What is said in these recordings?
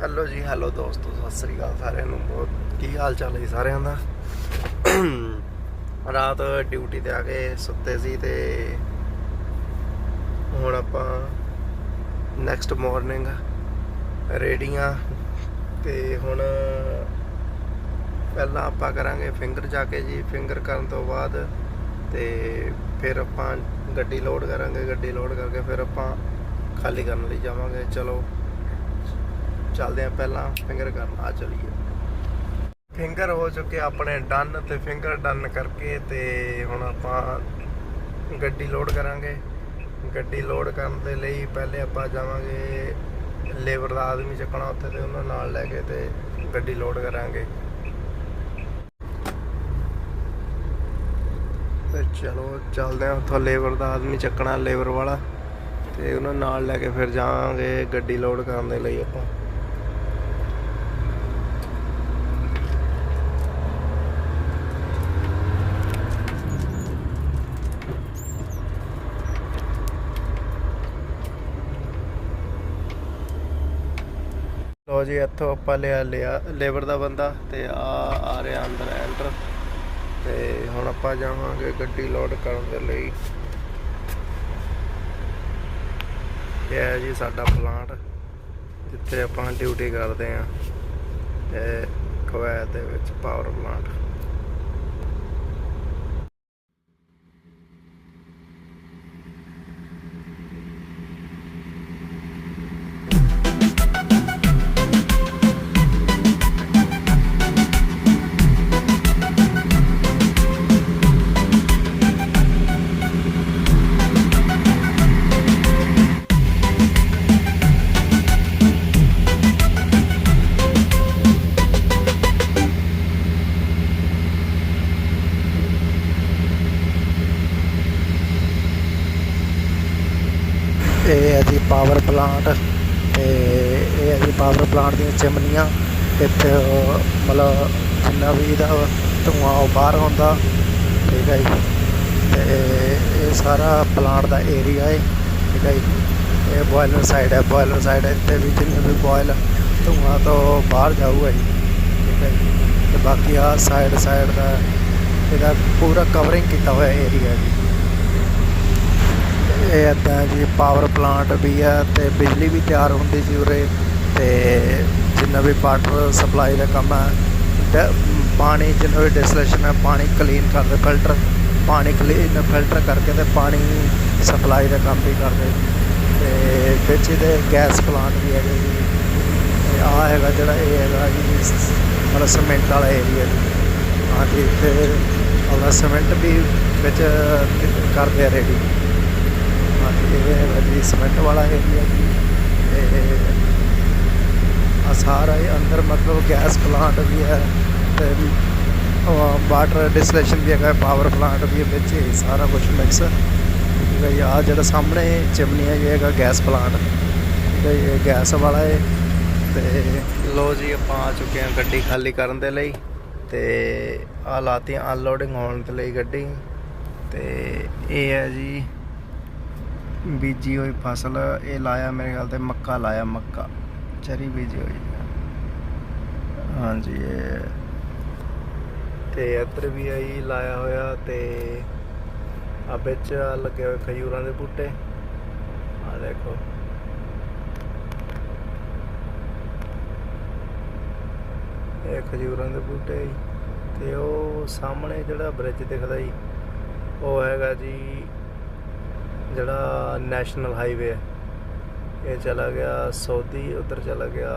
Hello ਜੀ hello ਦੋਸਤੋ, ਸਤਿ ਸ੍ਰੀ ਅਕਾਲ ਸਾਰਿਆਂ ਨੂੰ। ਬਹੁਤ ਕੀ ਹਾਲ ਚਾਲ ਹੈ ਜੀ ਸਾਰਿਆਂ ਦਾ? ਰਾਤ ਡਿਊਟੀ ਤੇ ਆ ਕੇ ਸੁੱਤੇ ਸੀ ਤੇ ਹੁਣ ਆਪਾਂ ਨੈਕਸਟ ਮਾਰਨਿੰਗ ਰੇਡੀਆਂ ਤੇ ਹੁਣ ਪਹਿਲਾਂ ਆਪਾਂ ਕਰਾਂਗੇ ਫਿੰਗਰ ਜਾ ਕੇ ਜੀ ਫਿੰਗਰ ਕਰਨ ਤੋਂ ਬਾਅਦ ਤੇ ਫਿਰ ਆਪਾਂ ਗੱਡੀ ਲੋਡ ਕਰਾਂਗੇ, ਗੱਡੀ ਲੋਡ ਕਰਕੇ ਫਿਰ ਆਪਾਂ ਖਾਲੀ ਕਰਨ ਲਈ ਜਾਵਾਂਗੇ। ਚਲੋ ਚੱਲਦੇ ਆ ਪਹਿਲਾਂ ਫਿੰਗਰ ਕਰਨ, ਆ ਚਲੀਏ। ਫਿੰਗਰ ਹੋ ਚੁੱਕੇ ਆਪਣੇ ਡਨ ਤੇ ਫਿੰਗਰ ਡਨ ਕਰਕੇ ਤੇ ਹੁਣ ਆਪਾਂ ਗੱਡੀ ਲੋਡ ਕਰਾਂਗੇ। ਗੱਡੀ ਲੋਡ ਕਰਨ ਦੇ ਲਈ ਪਹਿਲੇ ਆਪਾਂ ਜਾਵਾਂਗੇ ਲੇਬਰ ਦਾ ਆਦਮੀ ਚੱਕਣਾ ਉੱਥੇ ਤੇ ਉਹਨਾਂ ਨਾਲ ਲੈ ਕੇ ਤੇ ਗੱਡੀ ਲੋਡ ਕਰਾਂਗੇ। ਤੇ ਚਲੋ ਚੱਲਦੇ ਆ ਉੱਥੋਂ ਲੇਬਰ ਦਾ ਆਦਮੀ ਚੱਕਣਾ ਲੇਬਰ ਵਾਲਾ ਤੇ ਉਹਨਾਂ ਨਾਲ ਲੈ ਕੇ ਫਿਰ ਜਾਵਾਂਗੇ ਗੱਡੀ ਲੋਡ ਕਰਨ ਦੇ ਲਈ ਆਪਾਂ। ਜੀ, ਇੱਥੋਂ ਆਪਾਂ ਲਿਆ ਲਿਆ, ਲੇਬਰ ਦਾ ਬੰਦਾ ਤੇ ਆ ਆ ਰਿਹਾ ਅੰਦਰ ਐਂਟਰ ਤੇ ਹੁਣ ਆਪਾਂ ਜਾਵਾਂਗੇ ਗੱਡੀ ਲੋਡ ਕਰਨ ਦੇ ਲਈ। ਇਹ ਹੈ ਜੀ ਸਾਡਾ ਪਲਾਂਟ, ਜਿੱਥੇ ਆਪਾਂ ਡਿਊਟੀ ਕਰਦੇ ਆਂ ਤੇ ਕੁਵੈਤ ਦੇ ਵਿੱਚ ਪਾਵਰ ਪਲਾਂਟ ਇਹ ਹੈ ਜੀ ਪਾਵਰ ਪਲਾਂਟ ਤੇ ਇਹ ਹੈ ਜੀ ਪਾਵਰ ਪਲਾਂਟ ਦੀਆਂ ਚਿਮਨੀਆਂ ਇੱਥੇ ਮਤਲਬ ਜਿੰਨਾ ਵੀ ਇਹਦਾ ਧੂਆਂ ਉਹ ਬਾਹਰ ਹੁੰਦਾ, ਠੀਕ ਹੈ ਜੀ। ਤੇ ਇਹ ਸਾਰਾ ਪਲਾਂਟ ਦਾ ਏਰੀਆ ਹੈ, ਠੀਕ ਹੈ ਜੀ। ਇਹ ਬੋਇਲਰ ਸਾਈਡ ਹੈ ਬੋਇਲਰ ਸਾਈਡ ਇੱਥੇ ਵੀ ਜਿੰਨੇ ਵੀ ਬੋਇਲ ਧੂਆਂ ਤੋਂ ਬਾਹਰ ਜਾਊਗਾ ਜੀ, ਠੀਕ ਹੈ ਜੀ। ਤੇ ਬਾਕੀ ਆ ਸਾਈਡ ਸਾਈਡ ਦਾ ਇਹਦਾ ਪੂਰਾ ਕਵਰਿੰਗ ਕੀਤਾ ਹੋਇਆ ਏਰੀਆ ਜੀ। ਇਹ ਇੱਦਾਂ ਜੀ ਪਾਵਰ ਪਲਾਂਟ ਵੀ ਹੈ ਤੇ ਬਿਜਲੀ ਵੀ ਤਿਆਰ ਹੁੰਦੀ ਸੀ ਉਰੇ ਤੇ ਜਿੰਨਾ ਵੀ ਵਾਟਰ ਸਪਲਾਈ ਦਾ ਕੰਮ ਹੈ ਡ- ਪਾਣੀ ਜਿੰਨਾ ਵੀ ਡਿਸਲੇਸ਼ਨ ਹੈ ਪਾਣੀ ਕਲੀਨ ਕਰਦੇ ਫਿਲਟਰ ਪਾਣੀ ਕਲੀਨ ਫਿਲਟਰ ਕਰਕੇ ਤੇ ਪਾਣੀ ਸਪਲਾਈ ਦਾ ਕੰਮ ਵੀ ਕਰਦੇ। ਤੇ ਵਿੱਚ ਇਹਦੇ ਗੈਸ ਪਲਾਂਟ ਵੀ ਹੈਗੇ ਜੀ। ਤੇ ਆਹ ਹੈਗਾ ਜਿਹੜਾ ਇਹ ਹੈਗਾ ਜੀ, ਮਤਲਬ ਸੀਮੈਂਟ ਵਾਲਾ ਏਰੀਆ ਜੀ। ਹਾਂਜੀ ਇੱਥੇ ਆਪਣਾ ਸੀਮੈਂਟ ਵੀ ਵਿੱਚ ਕਰਦੇ ਆ ਰੈਡੀ ਇਹ ਜੀ ਸੀਮੈਂਟ ਵਾਲਾ ਏਰੀਆ ਜੀ ਤੇ ਆ ਸਾਰਾ ਇਹ ਅੰਦਰ ਮਤਲਬ ਗੈਸ ਪਲਾਂਟ ਵੀ ਹੈ ਤੇ ਵਾਟਰ ਡਿਸਲੇਸ਼ਨ ਵੀ ਹੈਗਾ ਪਾਵਰ ਪਲਾਂਟ ਵੀ ਵਿੱਚ ਇਹ ਸਾਰਾ ਕੁਝ ਮਿਕਸ ਠੀਕ ਹੈ ਜੀ ਆ ਜਿਹੜਾ ਸਾਹਮਣੇ ਚਿਮਨੀ ਹੈ ਇਹ ਹੈਗਾ ਗੈਸ ਪਲਾਂਟ ਠੀਕ ਇਹ ਗੈਸ ਵਾਲਾ ਹੈ ਤੇ ਲੋ ਜੀ ਆਪਾਂ ਆ ਚੁੱਕੇ ਹਾਂ ਗੱਡੀ ਖਾਲੀ ਕਰਨ ਦੇ ਲਈ ਤੇ ਆ ਲਾਤੀ ਅਨਲੋਡਿੰਗ ਹੋਣ ਦੇ ਲਈ ਗੱਡੀ ਤੇ ਇਹ ਹੈ ਜੀ ਬੀਜੀ ਹੋਈ ਫਸਲ, ਇਹ ਲਾਇਆ ਮੇਰੇ ਖਿਆਲ ਤੇ ਮੱਕਾ ਲਾਇਆ, ਮੱਕਾ। ਚਰੀ ਬੀਜੀ ਹੋਈ ਹਾਂਜੀ, ਇਹ ਤੇ ਇੱਧਰ ਵੀ ਆਈ, ਲਾਇਆ ਹੋਇਆ ਤੇ ਆ ਵਿੱਚ ਲੱਗੇ ਹੋਏ ਖਜੂਰਾਂ ਦੇ ਬੂਟੇ। ਆ ਦੇਖੋ। ਇਹ ਖਜੂਰਾਂ ਦੇ ਬੂਟੇ ਜੀ। ਤੇ ਉਹ ਸਾਹਮਣੇ ਜਿਹੜਾ ਬ੍ਰਿਜ ਦਿਖਦਾ ਜੀ, ਉਹ ਹੈਗਾ ਜੀ ਜਿਹੜਾ ਨੈਸ਼ਨਲ ਹਾਈਵੇ ਹੈ, ਇਹ ਚਲਾ ਗਿਆ ਸੌਦੀ, ਉਧਰ ਚਲਾ ਗਿਆ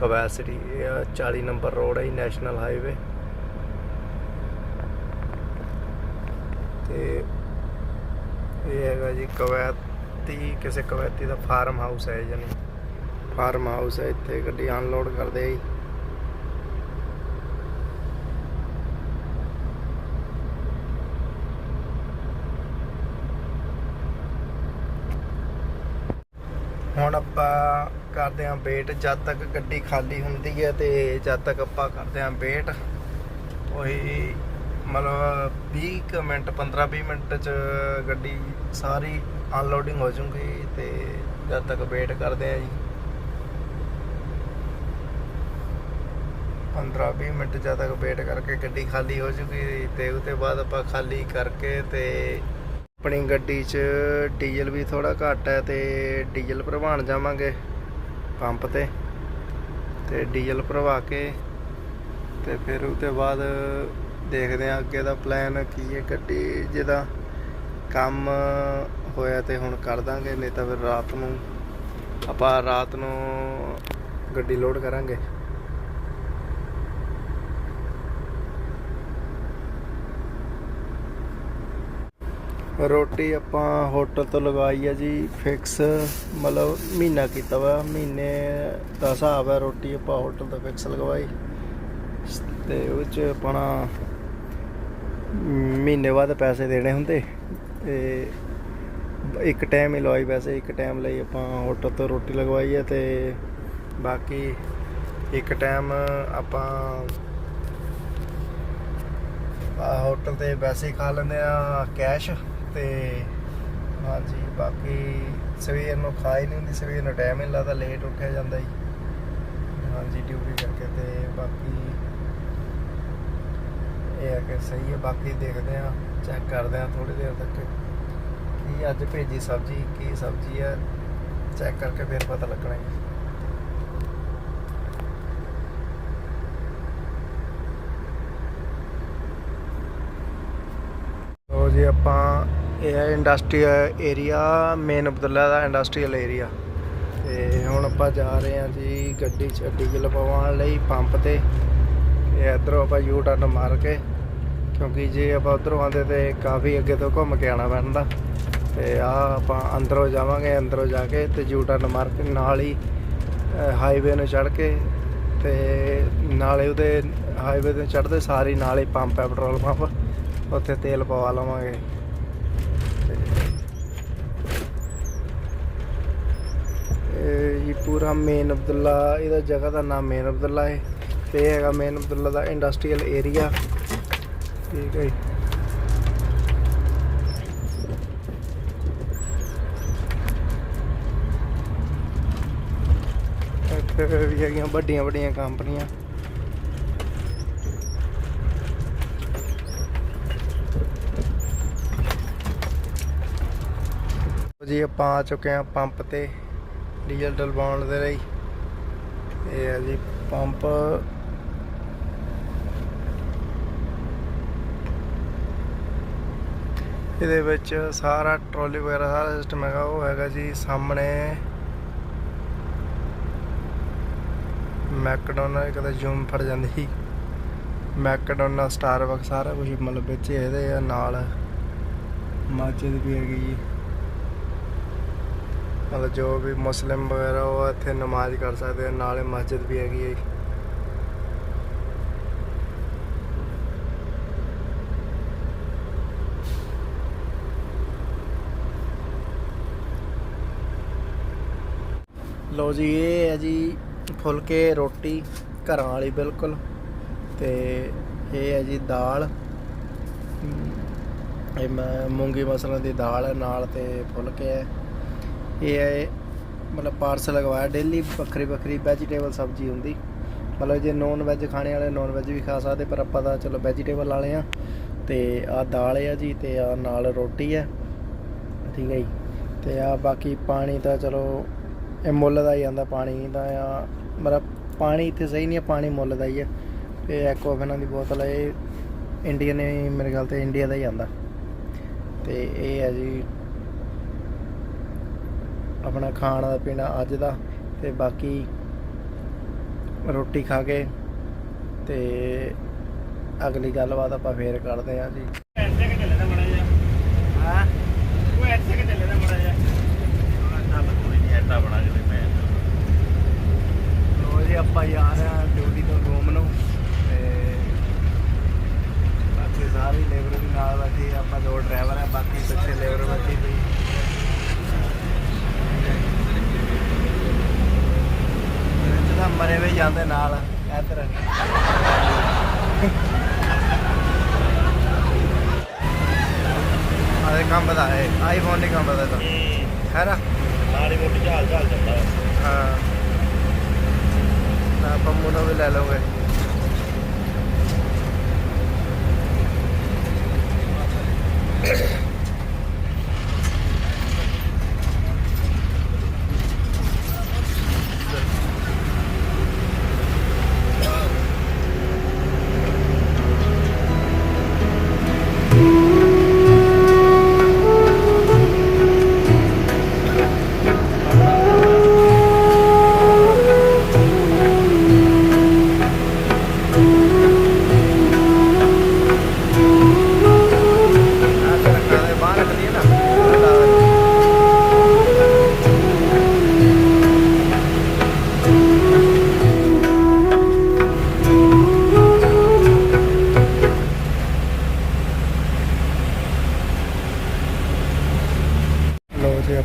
ਕਵੈਤ ਸਿਟੀ ਇਹ ਆ 40 ਨੰਬਰ ਰੋਡ ਹੈ ਜੀ, ਨੈਸ਼ਨਲ ਹਾਈਵੇ। ਤੇ ਇਹ ਹੈਗਾ ਜੀ ਕਵੈਤੀ, ਕਿਸੇ ਕਵੈਤੀ ਦਾ ਫਾਰਮ ਹਾਊਸ ਹੈ ਜਾਨੀ ਫਾਰਮ ਹਾਊਸ ਹੈ, ਇੱਥੇ ਗੱਡੀ ਅਨਲੋਡ ਕਰਦੇ ਆ ਜੀ ਹੁਣ ਆਪਾਂ ਕਰਦੇ ਆਂ ਵੇਟ, ਜਦ ਤੱਕ ਗੱਡੀ ਖਾਲੀ ਹੁੰਦੀ ਹੈ ਤੇ ਜਦ ਤੱਕ ਆਪਾਂ ਕਰਦੇ ਆਂ ਵੇਟ, ਉਹੀ ਮਤਲਬ 20 ਕੁ ਮਿੰਟ 15 20 ਮਿੰਟ ਚ ਗੱਡੀ ਸਾਰੀ ਅਨਲੋਡਿੰਗ ਹੋ ਜੂਗੀ ਤੇ ਜਦ ਤੱਕ ਵੇਟ ਕਰਦੇ ਆਂ ਜੀ। 15-20 ਮਿੰਟ ਜਦ ਤੱਕ ਵੇਟ ਕਰਕੇ ਗੱਡੀ ਖਾਲੀ ਹੋ ਜੂਗੀ ਤੇ ਉਹਦੇ ਬਾਅਦ ਆਪਾਂ ਖਾਲੀ ਕਰਕੇ ਤੇ ਆਪਣੀ ਗੱਡੀ 'ਚ ਡੀਜ਼ਲ ਵੀ ਥੋੜਾ ਘੱਟ ਹੈ ਤੇ ਡੀਜ਼ਲ ਭਰਵਾਉਣ ਜਾਵਾਂਗੇ। ਪੰਪ ਤੇ ਤੇ ਡੀਜ਼ਲ ਭਰਵਾ ਕੇ ਤੇ ਫਿਰ ਉਹਦੇ ਬਾਅਦ ਦੇਖਦੇ ਹਾਂ ਅੱਗੇ ਦਾ ਪਲਾਨ ਕੀ ਹੈ, ਗੱਡੀ ਜਿਹਦਾ ਕੰਮ ਹੋਇਆ ਤੇ ਹੁਣ ਕਰ ਦਾਂਗੇ, ਨਹੀਂ ਤਾਂ ਫਿਰ ਰਾਤ ਨੂੰ ਆਪਾਂ ਰਾਤ ਨੂੰ ਗੱਡੀ ਲੋਡ ਕਰਾਂਗੇ। ਰੋਟੀ ਆਪਾਂ ਹੋਟਲ ਤੋਂ ਲਗਾਈ ਹੈ ਜੀ ਫਿਕਸ ਮਤਲਬ ਮਹੀਨਾ ਕੀਤਾ ਵਾ, ਮਹੀਨੇ ਦਾ ਹਿਸਾਬ ਹੈ ਰੋਟੀ ਆਪਾਂ ਹੋਟਲ ਤੋਂ ਫਿਕਸ ਲਗਵਾਈ। ਤੇ ਉਹ ਚ ਆਪਣਾ ਮਹੀਨੇ ਬਾਅਦ ਪੈਸੇ ਦੇਣੇ ਹੁੰਦੇ। ਤੇ ਇੱਕ ਟਾਈਮ ਹੀ ਲਵਾਈ ਵੈਸੇ ਇੱਕ ਟਾਈਮ ਲਈ ਆਪਾਂ ਹੋਟਲ ਤੋਂ ਰੋਟੀ ਲਗਵਾਈ ਹੈ ਤੇ ਬਾਕੀ ਇੱਕ ਟਾਈਮ ਆਪਾਂ ਹੋਟਲ ਤੇ ਵੈਸੇ ਹੀ ਖਾ ਲੈਂਦੇ ਆ ਕੈਸ਼ ਤੇ ਹਾਂਜੀ, ਬਾਕੀ ਸਵੇਰ ਨੂੰ ਖਾ ਹੀ ਨਹੀਂ ਹੁੰਦੀ, ਸਵੇਰ ਨੂੰ ਟਾਈਮ ਹੀ ਲੱਗਦਾ ਲੇਟ ਉੱਠਿਆ ਜਾਂਦਾ ਜੀ। ਹਾਂਜੀ ਡਿਊਟੀ ਕਰਕੇ ਤੇ ਬਾਕੀ ਇਹ ਹੈ ਕਿ ਸਹੀ ਹੈ ਬਾਕੀ ਦੇਖਦੇ ਆ ਚੈੱਕ ਕਰਦੇ ਆ ਥੋੜੀ ਦੇਰ ਤੱਕ ਕੀ ਅੱਜ ਭੇਜੀ ਸਬਜ਼ੀ, ਕੀ ਸਬਜ਼ੀ ਹੈ ਚੈੱਕ ਕਰਕੇ ਫਿਰ ਪਤਾ ਲੱਗਣਾ ਜੀ। ਉਹ ਜੀ, ਆਪਾਂ ਇਹ ਹੈ ਇੰਡਸਟਰੀਅਲ ਏਰੀਆ ਮੇਨ ਅਬਦੁੱਲਾ ਦਾ ਇੰਡਸਟਰੀਅਲ ਏਰੀਆ। ਤੇ ਹੁਣ ਆਪਾਂ ਜਾ ਰਹੇ ਹਾਂ ਜੀ ਗੱਡੀ 'ਚ ਡੀਜ਼ਲ ਪਵਾਉਣ ਲਈ ਪੰਪ ਤੇ। ਇਹ ਇਧਰੋਂ ਆਪਾਂ ਯੂ ਟਰਨ ਮਾਰ ਕੇ, ਕਿਉਂਕਿ ਜੇ ਆਪਾਂ ਉਧਰੋਂ ਆਉਂਦੇ ਤੇ ਕਾਫੀ ਅੱਗੇ ਤੋਂ ਘੁੰਮ ਕੇ ਆਉਣਾ ਪੈਂਦਾ। ਤੇ ਆ ਆਪਾਂ ਅੰਦਰੋਂ ਜਾਵਾਂਗੇ, ਅੰਦਰੋਂ ਜਾ ਕੇ ਤੇ ਯੂ ਟਰਨ ਮਾਰ ਕੇ ਨਾਲ ਹੀ ਹਾਈਵੇ ਨੂੰ ਚੜ੍ਹ ਕੇ ਤੇ ਨਾਲੇ ਉਹਦੇ ਹਾਈਵੇ ਤੇ ਚੜ੍ਹਦੇ ਸਾਰੀ ਨਾਲ ਹੀ ਪੰਪ ਹੈ ਪੈਟਰੋਲ ਪੰਪ। ਉੱਥੇ ਤੇਲ ਪਵਾ ਲਵਾਂਗੇ ਇਹ ਇਹ ਪੂਰਾ ਮੇਨ ਅਬਦੁੱਲਾ, ਇਹਦਾ ਜਗ੍ਹਾ ਦਾ ਨਾਮ ਮੇਨ ਅਬਦੁੱਲਾ ਹੈ। ਤੇ ਇਹ ਹੈਗਾ ਮੇਨ ਅਬਦੁੱਲਾ ਦਾ ਇੰਡਸਟਰੀਅਲ ਏਰੀਆ ਠੀਕ ਹੈ ਜੀ। ਇੱਥੇ ਵੀ ਹੈਗੀਆਂ ਵੱਡੀਆਂ ਵੱਡੀਆਂ ਕੰਪਨੀਆਂ। ਜੀ, ਆਪਾਂ ਆ ਚੁੱਕੇ ਹਾਂ ਪੰਪ ਤੇ। ਡੀਜ਼ਲ ਡਲਵਾਉਣ ਦੇ ਲਈ। ਇਹ ਹੈ ਜੀ ਪੰਪ। ਇਹਦੇ ਵਿੱਚ ਸਾਰਾ ਟਰਾਲੀ ਵਗੈਰਾ, ਸਾਰਾ ਸਿਸਟਮ ਹੈਗਾ। ਉਹ ਹੈਗਾ ਜੀ ਸਾਹਮਣੇ ਮੈਕਡੋਨਲ ਕਦੇ ਜ਼ੂਮ ਫੜ ਜਾਂਦੀ ਸੀ। ਮੈਕਡੋਨਲ ਸਟਾਰਬਕ ਸਾਰਾ ਕੁਝ ਮਤਲਬ ਵਿੱਚ ਇਹਦੇ ਆ ਨਾਲ। ਮਸਜਿਦ ਵੀ ਹੈਗੀ ਜੀ। ਮਤਲਬ ਜੋ ਵੀ ਮੁਸਲਿਮ ਵਗੈਰਾ ਉਹ ਇੱਥੇ ਨਮਾਜ਼ ਕਰ ਸਕਦੇ ਆ, ਨਾਲੇ ਮਸਜਿਦ ਵੀ ਹੈਗੀ ਹੈ ਜੀ। ਲੋ ਜੀ, ਇਹ ਹੈ ਜੀ ਫੁਲਕੇ, ਰੋਟੀ ਘਰਾਂ ਵਾਲੀ ਬਿਲਕੁਲ ਤੇ ਇਹ ਹੈ ਜੀ ਦਾਲ ਇਹ ਮੈਂ ਮੂੰਗੀ ਮਸਲਾਂ ਦੀ ਦਾਲ ਹੈ, ਨਾਲ ਤੇ ਫੁਲਕੇ ਹੈ ਇਹ ਹੈ, ਮਤਲਬ ਪਾਰਸਲ ਲਗਵਾਇਆ ਡੇਲੀ ਵੱਖਰੀ ਵੱਖਰੀ ਵੈਜੀਟੇਬਲ ਸਬਜ਼ੀ ਹੁੰਦੀ। ਮਤਲਬ ਜੇ ਨੌਨ ਵੈਜ ਖਾਣੇ ਵਾਲੇ ਨੌਨ ਵੈਜ ਵੀ ਖਾ ਸਕਦੇ, ਪਰ ਆਪਾਂ ਤਾਂ ਚਲੋ ਵੈਜੀਟੇਬਲ ਵਾਲੇ ਆ। ਤੇ ਆ ਦਾਲ ਆ ਜੀ, ਤੇ ਆ ਨਾਲ ਰੋਟੀ ਹੈ ਠੀਕ ਹੈ ਜੀ। ਤੇ ਆ ਬਾਕੀ ਪਾਣੀ ਤਾਂ ਚਲੋ, ਇਹ ਮੁੱਲ ਦਾ ਹੀ ਆਂਦਾ ਪਾਣੀ ਦਾ ਆ। ਮਤਲਬ ਪਾਣੀ ਇੱਥੇ ਸਹੀ ਨਹੀਂ ਹੈ ਪਾਣੀ ਮੁੱਲ ਦਾ ਹੀ ਹੈ ਤੇ ਐਕੋਫਿਨਾਂ ਦੀ ਬੋਤਲ ਹੈ ਇਹ ਇੰਡੀਅਨ ਮੇਰੇ ਖਿਆਲ ਤੇ ਇੰਡੀਆ ਦਾ ਹੀ ਆਂਦਾ ਤੇ ਇਹ ਹੈ ਜੀ ਆਪਣਾ ਖਾਣਾ ਦਾ ਪੀਣਾ ਅੱਜ ਦਾ ਤੇ ਬਾਕੀ ਰੋਟੀ ਖਾ ਕੇ ਤੇ ਅਗਲੀ ਗੱਲਬਾਤ ਆਪਾਂ ਫੇਰ ਕਰਦੇ ਹਾਂ ਜੀ। ਐਸੇ ਕਿ ਚੱਲੇ ਦਾ ਮੜਾ ਜਾ ਹਾਂ? ਉਹ ਐਸੇ ਕਿ ਚੱਲੇ ਦਾ ਮੜਾ ਜਾ ਚੱਲ ਕੋਈ ਨਹੀਂ ਐਡਾ ਬਣਾ ਕੇ ਮੈਂ ਲੋ ਜੀ ਆਪਾਂ ਜਾ ਰਹੇ ਹਾਂ ਡਿਊਟੀ ਤੋਂ ਰੂਮ ਨੂੰ ਤੇ ਬਾਕੀ ਸਾਰੇ ਲੇਬਰ ਵੀ ਨਾਲ ਬੈਠੀ ਆ, ਆਪਾਂ ਦੋ ਡਰਾਈਵਰ ਆ ਬਾਕੀ ਪਿੱਛੇ ਲੇਬਰ ਬੈਠੀ ਪਈ ਇਹਦੇ ਤਾਂ ਮਰੇ ਵੀ ਜਾਂਦੇ ਨਾਲ ਇੱਧਰ। ਆਦੇ ਕੰਮ ਦਾ ਹੈ ਆਈਫੋਨ ਨਹੀਂ ਕੰਮ ਦਾ ਤਾਂ। ਹੈ। ਨਾ? ਸਾਰੀ ਮੋਟੀ ਝਾਲ ਝਾਲ ਚੱਲਦਾ। ਹਾਂ। ਤਾਂ ਪੰਮੂ ਨੂੰ ਵੀ ਲੈ ਲਓਗੇ।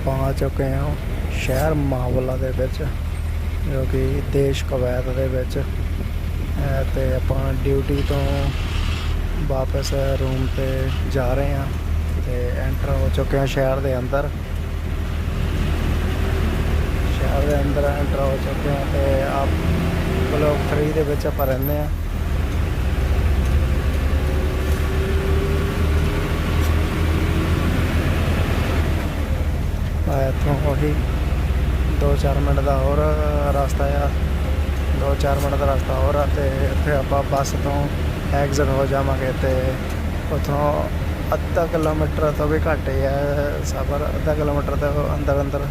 ਆਪਾਂ ਆ ਚੁੱਕੇ ਹਾਂ ਸ਼ਹਿਰ ਮਾਵਲਾ ਦੇ ਵਿੱਚ, ਜੋ ਕਿ ਦੇਸ਼ ਕਵੈਤ ਦੇ ਵਿੱਚ। ਹੈ ਤੇ ਆਪਾਂ ਡਿਊਟੀ ਤੋਂ ਵਾਪਸ ਰੂਮ ਤੇ ਜਾ ਰਹੇ ਹਾਂ ਤੇ ਐਂਟਰ ਹੋ ਚੁੱਕੇ ਹਾਂ ਸ਼ਹਿਰ ਦੇ ਅੰਦਰ। ਸ਼ਹਿਰ ਦੇ ਅੰਦਰ ਐਂਟਰ ਹੋ ਚੁੱਕੇ ਹਾਂ ਤੇ ਆਪ ਬਲੋਕ 3 ਦੇ ਵਿੱਚ ਆਪਾਂ ਰਹਿੰਦੇ ਹਾਂ। ਇੱਥੋਂ, ਉਹੀ 2-4 ਮਿੰਟ ਦਾ ਹੋਰ ਰਸਤਾ ਆ 2-4 ਮਿੰਟ ਦਾ ਰਸਤਾ ਹੋਰ ਆ ਤੇ ਇੱਥੇ ਆਪਾਂ ਬੱਸ ਤੋਂ ਐਗਜ਼ਿਟ ਹੋ ਜਾਵਾਂਗੇ ਤੇ ਉੱਥੋਂ ਅੱਧਾ ਕਿਲੋਮੀਟਰ ਤੋਂ ਵੀ ਘੱਟ ਹੀ ਹੈ ਸਫ਼ਰ, ਅੱਧਾ ਕਿਲੋਮੀਟਰ ਤੋਂ ਅੰਦਰ ਅੰਦਰ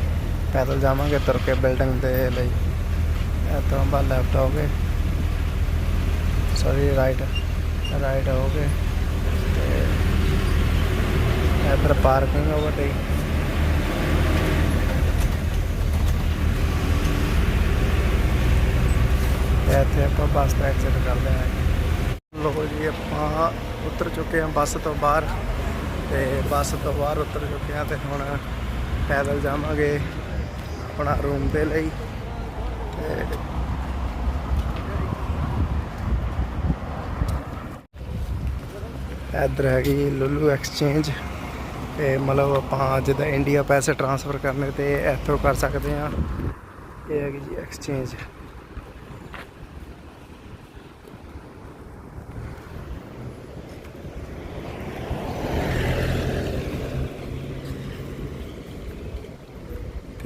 ਪੈਦਲ ਜਾਵਾਂਗੇ ਤੁਰ ਕੇ ਬਿਲਡਿੰਗ ਦੇ ਲਈ। ਇੱਥੋਂ ਆਪਾਂ ਲੈਫਟ ਹੋ ਗਏ। ਸੌਰੀ ਰਾਈਟ ਰਾਈਟ ਹੋ ਗਏ। ਤੇ ਇੱਧਰ ਪਾਰਕਿੰਗ ਹੋ ਗਈ ਤੇ ਇੱਥੇ ਆਪਾਂ ਬੱਸ ਦਾ ਐਗਜ਼ਿਟ ਕਰਦੇ ਹਾਂ। ਲੋ ਜੀ, ਆਪਾਂ ਉਤਰ ਚੁੱਕੇ ਹਾਂ ਬੱਸ ਤੋਂ ਬਾਹਰ ਤੇ ਬੱਸ ਤੋਂ ਬਾਹਰ ਉਤਰ ਚੁੱਕੇ ਹਾਂ ਤੇ ਹੁਣ ਪੈਦਲ ਜਾਵਾਂਗੇ ਆਪਣਾ ਰੂਮ ਦੇ ਲਈ ਤੇ ਇੱਧਰ ਹੈਗੀ ਲੁੱਲੂ ਐਕਸਚੇਂਜ ਤੇ ਮਤਲਬ ਆਪਾਂ ਜਿੱਦਾਂ ਇੰਡੀਆ ਪੈਸੇ ਟ੍ਰਾਂਸਫਰ ਕਰਨੇ ਤੇ ਇੱਥੋਂ ਕਰ ਸਕਦੇ ਹਾਂ। ਇਹ ਹੈਗੀ ਜੀ ਐਕਸਚੇਂਜ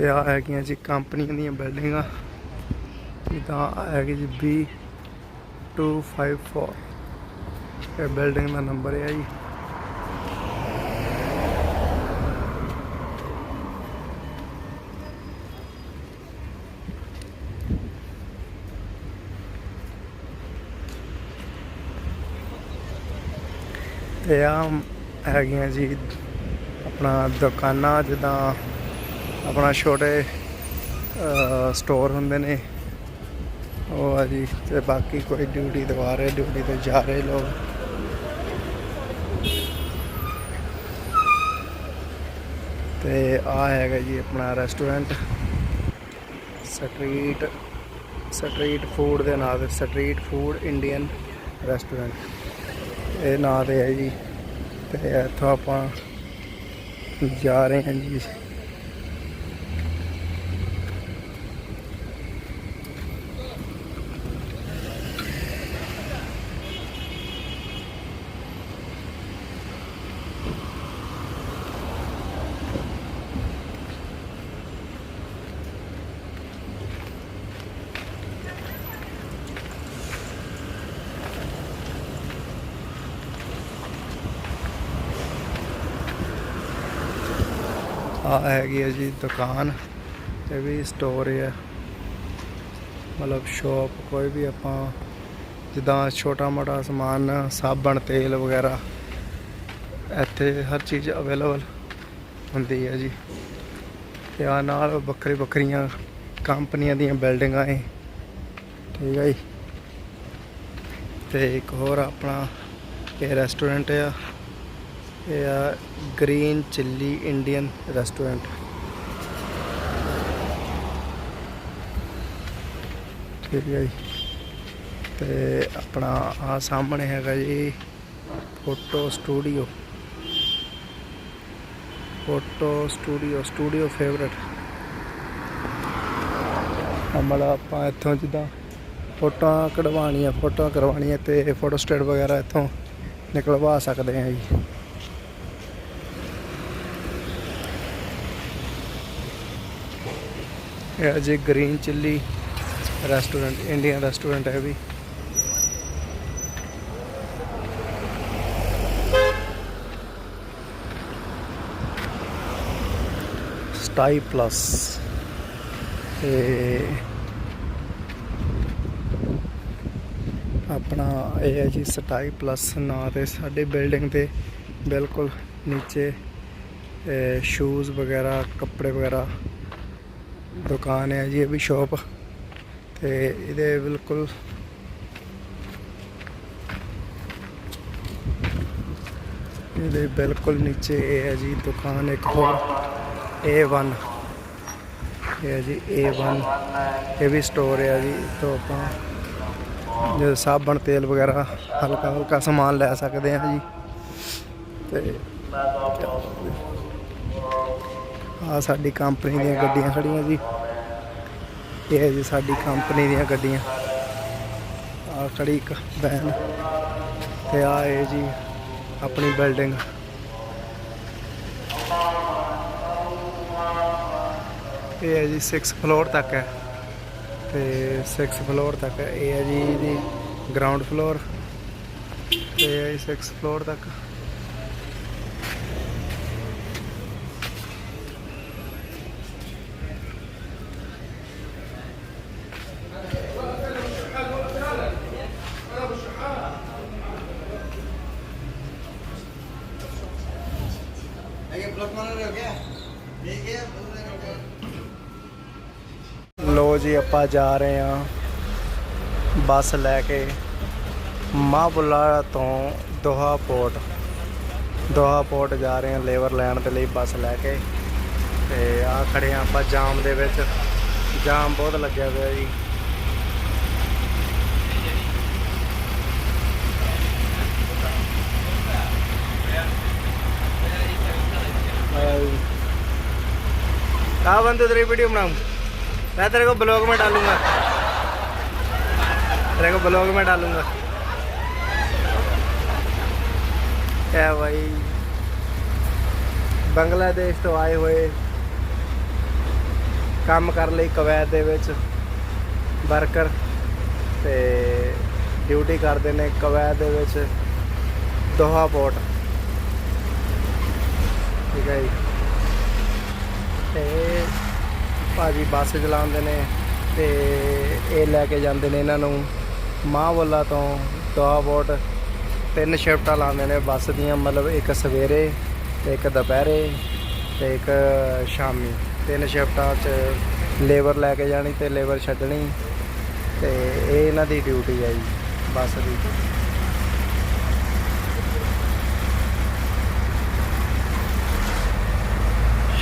ਤੇ ਆ ਹੈਗੀਆਂ ਜੀ ਕੰਪਨੀਆਂ ਦੀਆਂ ਬਿਲਡਿੰਗਾਂ, ਜਿੱਦਾਂ ਹੈਗੀ ਜੀ B 254 ਇਹ ਬਿਲਡਿੰਗ ਦਾ ਨੰਬਰ ਹੈ ਜੀ। ਤੇ ਆ ਹੈਗੀਆਂ ਜੀ ਆਪਣਾ ਦੁਕਾਨਾਂ, ਜਿੱਦਾਂ ਆਪਣਾ ਛੋਟੇ ਸਟੋਰ ਹੁੰਦੇ ਨੇ। ਉਹ ਆ ਜੀ, ਤੇ ਬਾਕੀ ਕੋਈ ਡਿਊਟੀ ਦਵਾ ਰਹੇ ਡਿਊਟੀ ਤੇ ਜਾ ਰਹੇ ਲੋਕ। ਤੇ ਆ ਹੈਗਾ ਜੀ ਆਪਣਾ ਰੈਸਟੋਰੈਂਟ ਸਟਰੀਟ ਸਟਰੀਟ ਫੂਡ ਦੇ ਨਾਂ ਤੇ ਸਟਰੀਟ ਫੂਡ ਇੰਡੀਅਨ ਰੈਸਟੋਰੈਂਟ ਇਹ ਨਾਂ ਤੇ ਹੈ ਜੀ, ਤੇ ਇੱਥੋਂ ਆਪਾਂ ਜਾ ਰਹੇ ਹਾਂ ਜੀ ਆ ਹੈਗੀ ਹੈ ਜੀ ਦੁਕਾਨ ਇਹ ਵੀ ਸਟੋਰ ਹੈ ਮਤਲਬ ਸ਼ੋਪ ਕੋਈ ਵੀ ਆਪਾਂ ਜਿੱਦਾਂ ਛੋਟਾ ਮੋਟਾ ਸਮਾਨ, ਸਾਬਣ, ਤੇਲ ਵਗੈਰਾ, ਇੱਥੇ ਹਰ ਚੀਜ਼ ਅਵੇਲੇਬਲ ਹੁੰਦੀ ਹੈ ਜੀ। ਤੇ ਆ ਨਾਲ ਵੱਖਰੀ ਵੱਖਰੀਆਂ ਕੰਪਨੀਆਂ ਦੀਆਂ ਬਿਲਡਿੰਗਾਂ ਹੈ ਠੀਕ ਹੈ ਜੀ। ਤੇ ਇੱਕ ਹੋਰ ਆਪਣਾ ਇਹ ਰੈਸਟੋਰੈਂਟ ਆ। ਇਹ ਆ ਗ੍ਰੀਨ ਚਿੱਲੀ ਇੰਡੀਅਨ ਰੈਸਟੋਰੈਂਟ ਠੀਕ ਹੈ ਜੀ ਤੇ ਆਪਣਾ ਆ ਸਾਹਮਣੇ ਹੈਗਾ ਜੀ photo studio. Photo studio studio favourite. ਮਤਲਬ ਆਪਾਂ ਇੱਥੋਂ ਜਿੱਦਾਂ ਫੋਟੋਆਂ ਕਢਵਾਉਣੀਆਂ, ਫੋਟੋਆਂ ਕਰਵਾਉਣੀਆਂ ਤੇ ਫੋਟੋ ਸਟੇਟ ਵਗੈਰਾ ਇੱਥੋਂ ਨਿਕਲਵਾ ਸਕਦੇ ਹਾਂ ਜੀ। ਇਹ ਜੀ green chilli. Restaurant, Indian restaurant ਹੈ ਵੀ। ਸਟਾਈ ਪਲੱਸ ਤੇ ਆਪਣਾ ਇਹ ਹੈ ਜੀ ਸਟਾਈ ਪਲੱਸ ਨਾਂ ਤੇ ਸਾਡੀ ਬਿਲਡਿੰਗ ਤੇ ਬਿਲਕੁਲ ਨੀਚੇ ਸ਼ੂਜ਼ ਵਗੈਰਾ, ਕੱਪੜੇ ਵਗੈਰਾ, ਦੁਕਾਨ ਹੈ ਜੀ, ਇਹ ਵੀ ਸ਼ਾਪ ਤੇ ਇਹਦੇ ਬਿਲਕੁਲ ਇਹਦੇ ਬਿਲਕੁਲ ਨੀਚੇ ਇਹ ਹੈ ਜੀ ਦੁਕਾਨ ਇੱਕ ਹੋਰ A1 ਇਹ ਹੈ ਜੀ A1 ਇਹ ਵੀ ਸਟੋਰ ਹੈ ਜੀ, ਤੋਂ ਆਪਾਂ ਜੇ ਸਾਬਣ, ਤੇਲ ਵਗੈਰਾ ਹਲਕਾ ਹਲਕਾ ਸਮਾਨ ਲੈ ਸਕਦੇ ਹਾਂ ਜੀ। ਤੇ ਆ ਸਾਡੀ ਕੰਪਨੀ ਦੀਆਂ ਗੱਡੀਆਂ ਖੜੀਆਂ ਜੀ। ਇਹ ਹੈ ਜੀ ਸਾਡੀ ਕੰਪਨੀ ਦੀਆਂ ਗੱਡੀਆਂ। ਆ ਖੜੀ ਇੱਕ ਵੈਨ ਤੇ ਆ ਇਹ ਜੀ ਆਪਣੀ ਬਿਲਡਿੰਗ। ਇਹ ਹੈ ਜੀ 6 ਫਲੋਰ ਤੱਕ ਹੈ। ਤੇ 6 ਫਲੋਰ ਤੱਕ ਹੈ। ਇਹ ਹੈ ਜੀ ਇਹਦੀ ਗਰਾਊਂਡ ਫਲੋਰ ਤੇ ਇਹ ਹੈ 6 ਫਲੋਰ ਤੱਕ ਲੋ ਜੀ ਆਪਾਂ ਜਾ ਰਹੇ ਹਾਂ ਬੱਸ ਲੈ ਕੇ ਮਾਬੁਲਾ ਤੋਂ ਦੋਹਾ ਪੋਰਟ। ਦੋਹਾ ਪੋਰਟ ਜਾ ਰਹੇ ਹਾਂ ਲੇਬਰ ਲੈਣ ਦੇ ਲਈ ਬੱਸ ਲੈ ਕੇ। ਤੇ ਆ ਖੜੇ ਆ ਆਪਾਂ ਜਾਮ ਦੇ ਵਿੱਚ। ਜਾਮ ਬਹੁਤ ਲੱਗਿਆ ਹੋਇਆ ਜੀ। ਆ ਬੰਦੇ ਤੇਰੇ ਵੀਡੀਓ ਬਣਾਉਂ मैं तेरे को ब्लॉग में डालूंगा तेरे को ब्लॉग में डालूंगा क्या भाई ਬੰਗਲਾਦੇਸ਼ ਤੋਂ ਆਏ ਹੋਏ ਕੰਮ ਕਰਨ ਲਈ ਕਵੈਤ ਦੇ ਵਿੱਚ ਵਰਕਰ ਤੇ ਡਿਊਟੀ ਕਰਦੇ ਨੇ ਕਵੈਤ ਦੇ ਵਿੱਚ ਦੋਹਾ ਪੋਰਟ ਠੀਕ ਹੈ ਜੀ ਤੇ ਭਾਜੀ ਬੱਸ ਚਲਾਉਂਦੇ ਨੇ ਤੇ ਇਹ ਲੈ ਕੇ ਜਾਂਦੇ ਨੇ ਇਹਨਾਂ ਨੂੰ। ਮਾਹਵੱਲਾ ਤੋਂ ਦੋਹਾਬੋਟ ਤਿੰਨ ਸ਼ਿਫਟਾਂ ਲਾਉਂਦੇ ਨੇ ਬੱਸ ਦੀਆਂ, ਮਤਲਬ ਇੱਕ ਸਵੇਰੇ ਤੇ ਇੱਕ ਦੁਪਹਿਰੇ ਤੇ ਇੱਕ ਸ਼ਾਮੀ। ਤਿੰਨ ਸ਼ਿਫਟਾਂ 'ਚ ਲੇਬਰ ਲੈ ਕੇ ਜਾਣੀ ਤੇ ਲੇਬਰ ਛੱਡਣੀ ਤੇ ਇਹ ਇਹਨਾਂ ਦੀ ਡਿਊਟੀ ਹੈ ਜੀ, ਬੱਸ ਦੀ।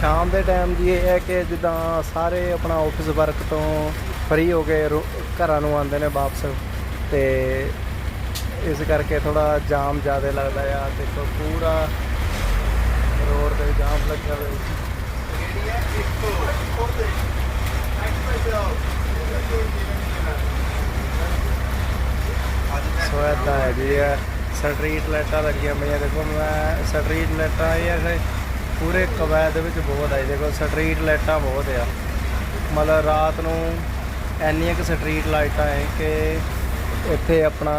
ਸ਼ਾਮ ਦੇ ਟਾਈਮ ਜੀ ਇਹ ਹੈ ਕਿ ਜਿੱਦਾਂ ਸਾਰੇ ਆਪਣਾ ਆਫਿਸ ਵਰਕ ਤੋਂ ਫਰੀ ਹੋ ਕੇ ਰੋ- ਘਰਾਂ ਨੂੰ ਆਉਂਦੇ ਨੇ ਵਾਪਸ ਤੇ ਇਸ ਕਰਕੇ ਥੋੜਾ ਜਾਮ ਜ਼ਿਆਦਾ ਲੱਗਦਾ ਆ। ਦੇਖੋ ਪੂਰਾ ਰੋਡ ਤੇ ਜਾਮ ਲੱਗਿਆ ਹੋਇਆ। ਜੀ ਸੋ ਏਦਾਂ ਹੈ ਜੀ, ਇਹ ਸਟਰੀਟ ਲਾਈਟਾਂ ਲੱਗੀਆਂ ਪਈਆਂ। ਦੇਖੋ ਮੈਂ ਸਟਰੀਟ ਲਾਈਟਾਂ ਇਹ ਹੈ ਪੂਰੇ ਕਵੈਤ ਦੇ ਵਿੱਚ ਬਹੁਤ ਆਈ ਦੇਖੋ ਸਟਰੀਟ ਲਾਈਟਾਂ ਬਹੁਤ ਆ। ਮਤਲਬ ਰਾਤ ਨੂੰ ਇੰਨੀਆਂ ਕਿ ਸਟਰੀਟ ਲਾਈਟਾਂ ਹੈ ਕਿ ਇੱਥੇ ਆਪਣਾ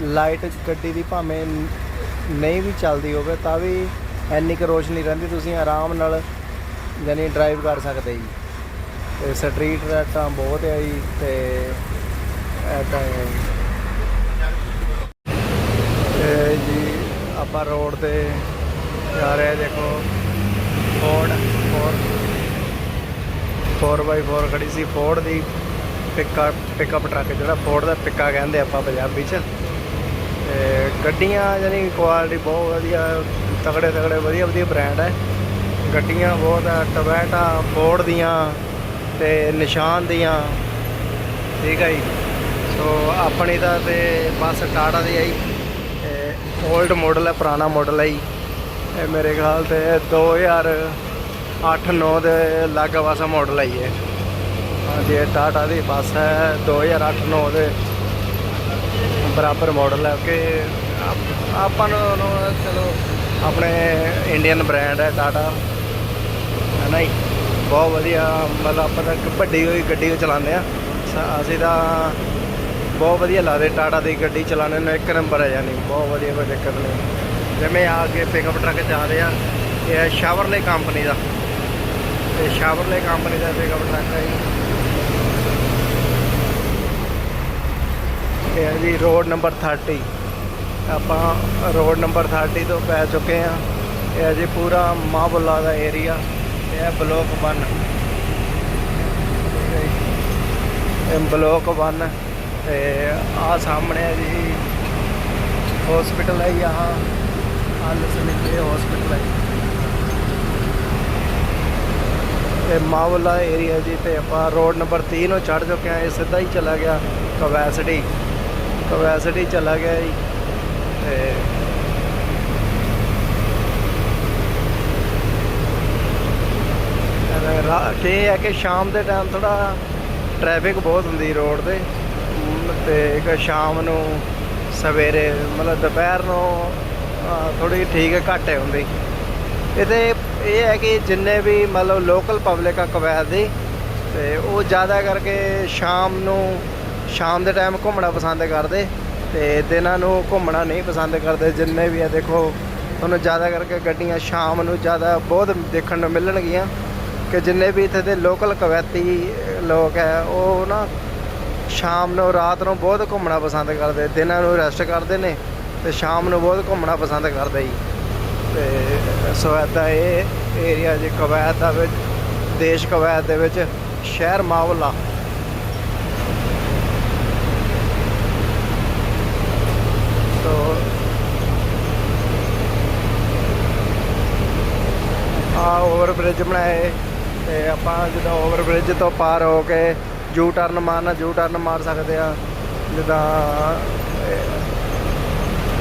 ਲਾਈਟ ਗੱਡੀ ਦੀ ਭਾਵੇਂ ਨਹੀਂ ਵੀ ਚੱਲਦੀ ਹੋਵੇ, ਤਾਂ ਵੀ ਇੰਨੀ ਕੁ ਰੋਸ਼ਨੀ ਰਹਿੰਦੀ, ਤੁਸੀਂ ਆਰਾਮ ਨਾਲ ਯਾਨੀ ਡਰਾਈਵ ਕਰ ਸਕਦੇ ਜੀ। ਤੇ ਸਟਰੀਟ ਲਾਈਟਾਂ ਬਹੁਤ ਆ ਜੀ, ਤੇ ਐਦਾਂ ਹੈ ਜੀ। ਆਪਾਂ ਰੋਡ ਤੇ ਜਾ ਰਹੇ ਦੇਖੋ। ਫੋਰਡ ਫੋਰ 4x4 ਖੜੀ ਸੀ। ਫੋਰਡ ਦੀ ਪਿਕਅਪ ਪਿਕਅਪ ਟਰੱਕ ਜਿਹੜਾ ਫੋਰਡ ਦਾ ਪਿੱਕਾ ਕਹਿੰਦੇ ਆਪਾਂ ਪੰਜਾਬੀ ਚ। ਤੇ ਗੱਡੀਆਂ ਯਾਨੀ ਕੁਆਲਿਟੀ ਬਹੁਤ ਵਧੀਆ ਤਗੜੇ ਤਗੜੇ ਵਧੀਆ ਵਧੀਆ ਬ੍ਰਾਂਡ ਹੈ ਗੱਡੀਆਂ ਬਹੁਤ ਟਵੈਟਾ ਫੋਰਡ ਦੀਆਂ ਤੇ ਨਿਸ਼ਾਨ ਦੀਆਂ। ਠੀਕ ਹੈ ਜੀ? ਸੋ ਆਪਣੀ ਤਾਂ ਤੇ ਬੱਸ ਟਾਟਾ ਦੀ ਆਈ। 올ਡ ਮਾਡਲ ਹੈ ਪੁਰਾਣਾ ਮਾਡਲ ਹੈ ਜੀ। ਇਹ ਮੇਰੇ ਖਿਆਲ ਤੇ 2008 9 ਦੇ ਲਾਗਾ ਵਾਸਾ ਮਾਡਲ ਹੈ ਜੀ ਹਾਂਜੀ, ਇਹ ਟਾਟਾ ਦੀ ਬੱਸ ਹੈ 2008 9 ਦੇ ਬਰਾਬਰ ਮਾਡਲ ਹੈ, ਕਿ ਆਪਾਂ ਨੂੰ ਚਲੋ, ਆਪਣੇ ਇੰਡੀਅਨ ਬ੍ਰਾਂਡ ਹੈ ਟਾਟਾ। ਹੈ ਨਾ ਜੀ? ਬਹੁਤ ਵਧੀਆ, ਮਤਲਬ ਆਪਾਂ ਤਾਂ ਵੱਡੀ ਹੋਈ ਗੱਡੀ ਚਲਾਉਂਦੇ ਆ ਅਸੀਂ ਤਾਂ ਬਹੁਤ ਵਧੀਆ ਲੱਗਦੇ, ਟਾਟਾ ਦੀ ਗੱਡੀ ਚਲਾਉਣੇ ਨੂੰ, ਇੱਕ ਨੰਬਰ ਹੈ ਯਾਨੀ, ਬਹੁਤ ਵਧੀਆ ਕੋਈ ਦਿੱਕਤ ਨਹੀਂ। ਜਿਵੇਂ ਆ ਕੇ ਪਿਕਅਪ ਟਰੱਕ ਜਾ ਰਹੇ ਆ, ਇਹ ਹੈ ਸ਼ਾਵਰਲੇ ਕੰਪਨੀ ਦਾ। ਇਹ ਸ਼ਾਵਰਲੇ ਕੰਪਨੀ ਦਾ ਪਿਕਅਪ ਟਰੱਕ ਹੈ ਜੀ। ਇਹ ਹੈ ਜੀ ਰੋਡ ਨੰਬਰ 30 ਆਪਾਂ ਰੋਡ ਨੰਬਰ 30 ਤੋਂ ਪੈ ਚੁੱਕੇ ਆ। ਇਹ ਹੈ ਜੀ ਪੂਰਾ ਮਾਹਬੁੱਲਾ ਦਾ ਏਰੀਆ ਇਹ ਹੈ ਬਲੋਕ 1 ਇਹ ਬਲੋਕ 1 ਤੇ ਆ ਸਾਹਮਣੇ ਜੀ ਹਸਪੀਟਲ ਹੈ यहाँ ਆਲ ਸਮਿਤ ਹੈ। ਇਹ ਮਾਵਲਾ ਏਰੀਆ ਜੀ ਤੇ ਆਪਾਂ ਰੋਡ ਨੰਬਰ 3 ਨੂੰ ਚੜ ਚੁੱਕੇ ਆ ਇਹ ਸਿੱਧਾ ਹੀ ਚਲਾ ਗਿਆ ਕਵੈਸਿਟੀ ਕਵੈਸਟੀ ਚਲਾ ਗਿਆ ਜੀ ਤੇ ਰਾ- ਇਹ ਹੈ ਕਿ ਸ਼ਾਮ ਦੇ ਟਾਈਮ ਥੋੜਾ ਟ੍ਰੈਫਿਕ ਬਹੁਤ ਹੁੰਦੀ ਰੋਡ ਤੇ। ਮ, ਤੇ ਇੱਕ ਸ਼ਾਮ ਨੂੰ ਸਵੇਰੇ ਮਤਲਬ ਦੁਪਹਿਰ ਨੂੰ ਥੋੜੀ ਠੀਕ ਹੈ, ਘੱਟ ਹੈ ਹੁੰਦੀ। ਇਹਦੇ ਇਹ ਹੈ ਕਿ ਜਿੰਨੇ ਵੀ ਮਤਲਬ ਲੋਕਲ ਪਬਲਿਕ ਆ ਕਵੈਤ ਦੀ, ਤੇ ਉਹ ਜ਼ਿਆਦਾ ਕਰਕੇ ਸ਼ਾਮ ਨੂੰ, ਸ਼ਾਮ ਦੇ ਟਾਈਮ ਘੁੰਮਣਾ ਪਸੰਦ ਕਰਦੇ, ਤੇ ਦਿਨਾਂ ਨੂੰ ਘੁੰਮਣਾ ਨਹੀਂ ਪਸੰਦ ਕਰਦੇ, ਜਿੰਨੇ ਵੀ ਆ ਦੇਖੋ ਤੁਹਾਨੂੰ ਜ਼ਿਆਦਾ ਕਰਕੇ ਗੱਡੀਆਂ ਸ਼ਾਮ ਨੂੰ ਜ਼ਿਆਦਾ ਬਹੁਤ ਦੇਖਣ ਨੂੰ ਮਿਲਣਗੀਆਂ, ਕਿ ਜਿੰਨੇ ਵੀ ਇੱਥੇ ਦੇ ਲੋਕਲ ਕਵੈਤੀ ਲੋਕ ਹੈ, ਉਹ ਨਾ ਸ਼ਾਮ ਨੂੰ, ਰਾਤ ਨੂੰ ਬਹੁਤ ਘੁੰਮਣਾ ਪਸੰਦ ਕਰਦੇ, ਦਿਨਾਂ ਨੂੰ ਰੈਸਟ ਕਰਦੇ ਨੇ। ਤੇ ਸ਼ਾਮ ਨੂੰ ਬਹੁਤ ਘੁੰਮਣਾ ਪਸੰਦ ਕਰਦਾ ਜੀ। ਤੇ ਸੋ ਇੱਦਾਂ ਇਹ ਏਰੀਆ ਜੀ ਕਵੈਤ ਦਾ ਵਿੱਚ, ਦੇਸ਼ ਕਵੈਤ ਦੇ ਵਿੱਚ, ਸ਼ਹਿਰ ਮਾਵਲਾ। ਤੋ ਆ ਓਵਰ ਬ੍ਰਿਜ ਬਣਾਏ, ਤੇ ਆਪਾਂ ਜਦੋਂ ਓਵਰ ਬ੍ਰਿਜ ਤੋਂ ਪਾਰ ਹੋ ਕੇ ਯੂ ਟਰਨ ਮਾਰਨਾ ਯੂ ਟਰਨ ਮਾਰ ਸਕਦੇ ਆ। ਜਿੱਦਾਂ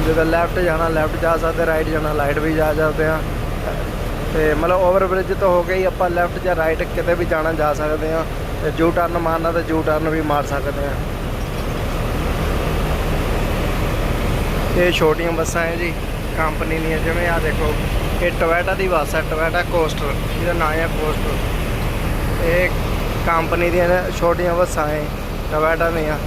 ਜਦੋਂ ਲੈਫਟ ਜਾਣਾ ਲੈਫਟ ਜਾ ਸਕਦੇ ਰਾਈਟ ਜਾਣਾ ਰਾਈਟ ਵੀ ਜਾ ਸਕਦੇ ਆ। ਤੇ ਮਤਲਬ ਓਵਰ ਬ੍ਰਿਜ ਤੋਂ ਹੋ ਕੇ ਹੀ ਆਪਾਂ ਲੈਫਟ ਜਾਂ ਰਾਈਟ ਕਿਤੇ ਵੀ ਜਾਣਾ, ਜਾ ਸਕਦੇ ਆ। ਤੇ ਜ਼ੂ ਟਰਨ ਮਾਰਨਾ ਤੇ ਜ਼ੂ ਟਰਨ ਵੀ ਮਾਰ ਸਕਦੇ ਆ। ਇਹ ਛੋਟੀਆਂ ਬੱਸਾਂ ਹੈ ਜੀ ਕੰਪਨੀ ਦੀਆਂ ਜਿਵੇਂ ਆ ਦੇਖੋ, ਇਹ ਟੋਇਟਾ ਦੀ ਬੱਸ ਹੈ ਟੋਇਟਾ ਕੋਸਟਰ ਇਹਦਾ ਨਾਂ ਹੈ ਕੋਸਟਰ ਇਹ ਕੰਪਨੀ ਦੀਆਂ ਨੇ ਛੋਟੀਆਂ ਬੱਸਾਂ ਹੈ ਟੋਇਟਾ ਦੀਆਂ।